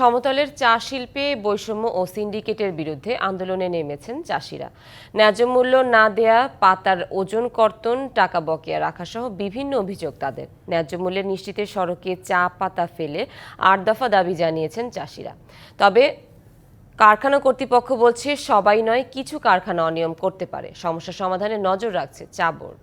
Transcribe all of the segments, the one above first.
সমতলের চা শিল্পে বৈষম্য ও সিন্ডিকেটের বিরুদ্ধে আন্দোলনে নেমেছেন চাষিরা। ন্যায্য মূল্য না দেয়া, পাতার ওজন কর্তন, টাকা বকেয়া রাখা সহ বিভিন্ন অভিযোগ তাদের। ন্যায্য মূল্যের নিশ্চিতে সড়কে চা পাতা ফেলে আট দফা দাবি জানিয়েছেন চাষিরা। তবে কারখানা কর্তৃপক্ষ বলছে, সবাই নয়, কিছু কারখানা অনিয়ম করতে পারে। সমস্যা সমাধানে নজর রাখছে চা বোর্ড।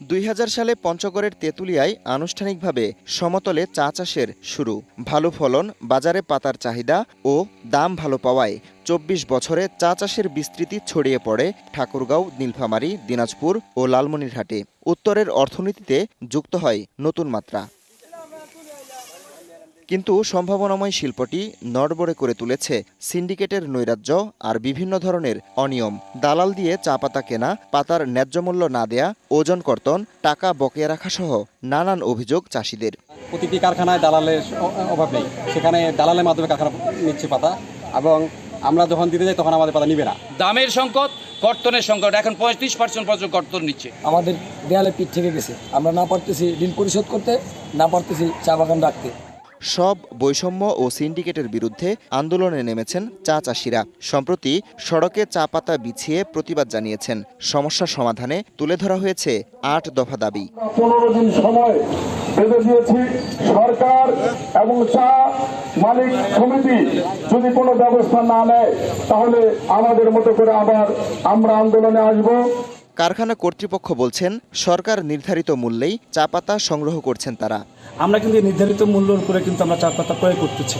দুই হাজার সালে পঞ্চগড়ের তেঁতুলিয়ায় আনুষ্ঠানিকভাবে সমতলে চা চাষের শুরু। ভালো ফলন, বাজারে পাতার চাহিদা ও দাম ভালো পাওয়ায় চব্বিশ বছরে চা চাষের বিস্তৃতি ছড়িয়ে পড়ে ঠাকুরগাঁও, নীলফামারী, দিনাজপুর ও লালমনিরহাটে। উত্তরের অর্থনীতিতে যুক্ত হয় নতুন মাত্রা। কিন্তু সম্ভাবনাময় শিল্পটি নড়বড়ে করে তুলেছে সিন্ডিকেটের নৈরাজ্য আর বিভিন্ন ধরনের অনিয়ম। দালাল দিয়ে চা পাতা কেনা পাতার ন্যায্য মূল্য না দেয়া ওজন কর্তন টাকা বকেয়া রাখা সহ নানান অভিযোগ চাষিদের। প্রতিটি কারখানায় দালালের অভাব নেই। সেখানে দালালের মাধ্যমে কারখানা নিচ্ছে পাতা এবং আমরা যখন দিতে যাই তখন আমাদের পাতা নিবে না। দামের সংকট কর্তনের সংকট এখন পঁয়ত্রিশ পার্সেন্ট পর্যন্ত কর্তন নিচ্ছে। আমাদের দেয়ালে পিঠ থেকে গেছে। আমরা না পারতেছি ঋণ পরিশোধ করতে না পারতেছি চা বাগান রাখতে। সব বৈষম্য ও সিন্ডিকেটের বিরুদ্ধে আন্দোলনে নেমেছেন চা চাষিরা। সম্প্রতি সড়কে চা পাতা বিছিয়ে প্রতিবাদ জানিয়েছেন। সমস্যা সমাধানে তুলে ধরা হয়েছে আট দফা দাবি। পনেরো দিন সময় বেঁধে দিয়েছি সরকার এবং চা মালিক সমিতি যদি কোনো ব্যবস্থা না নেয়, তাহলে আমাদের মতো করে আবার আমরা আন্দোলনে আসব। কারখানা কর্তৃপক্ষ বলছেন সরকার নির্ধারিত মূল্যেই চা পাতা সংগ্রহ করছেন তারা। আমরা কিন্তু নির্ধারিত মূল্যের উপরে কিন্তু আমরা চা পাতা ক্রয় করতেছি।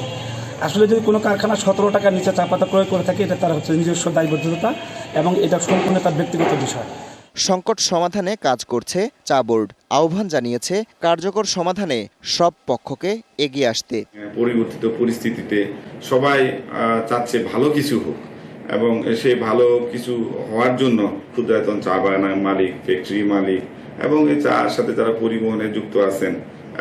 আসলে যদি কোনো কারখানা সতেরো টাকার নিচে চা পাতা ক্রয় করে থাকে এটা তার হচ্ছে নিজস্ব দায়বদ্ধতা এবং এটা সম্পূর্ণ তার ব্যক্তিগত বিষয়। সংকট সমাধানে কাজ করছে চা বোর্ড। আহ্বান জানিয়েছে কার্যকর সমাধানে সব পক্ষকে এগিয়ে আসতে। পরিবর্তিত পরিস্থিতিতে সবাই চাচ্ছে ভালো কিছু হোক। এবং সেই ভালো কিছু হওয়ার জন্য ক্ষুদ্রায়তন চা বাগান মালিক ফ্যাক্টরি মালিক এবং এই চার সাথে যারা পরিবহনে যুক্ত আছেন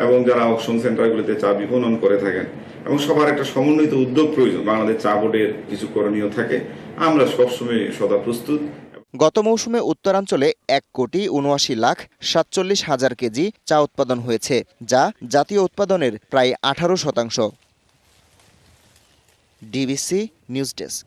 এবং যারা অকশন সেন্টারগুলিতে চা বিপণন করে থাকেন এবং সবার একটা সমন্বিত উদ্যোগ প্রয়োজন, বাংলাদেশ চা বোর্ডের কিছু করণীয় থাকে, আমরা সবসময় সদা প্রস্তুত। গত মৌসুমে উত্তরাঞ্চলে এক কোটি উনআশি লাখ সাতচল্লিশ হাজার কেজি চা উৎপাদন হয়েছে, যা জাতীয় উৎপাদনের প্রায় আঠারো শতাংশ। DBC news desk.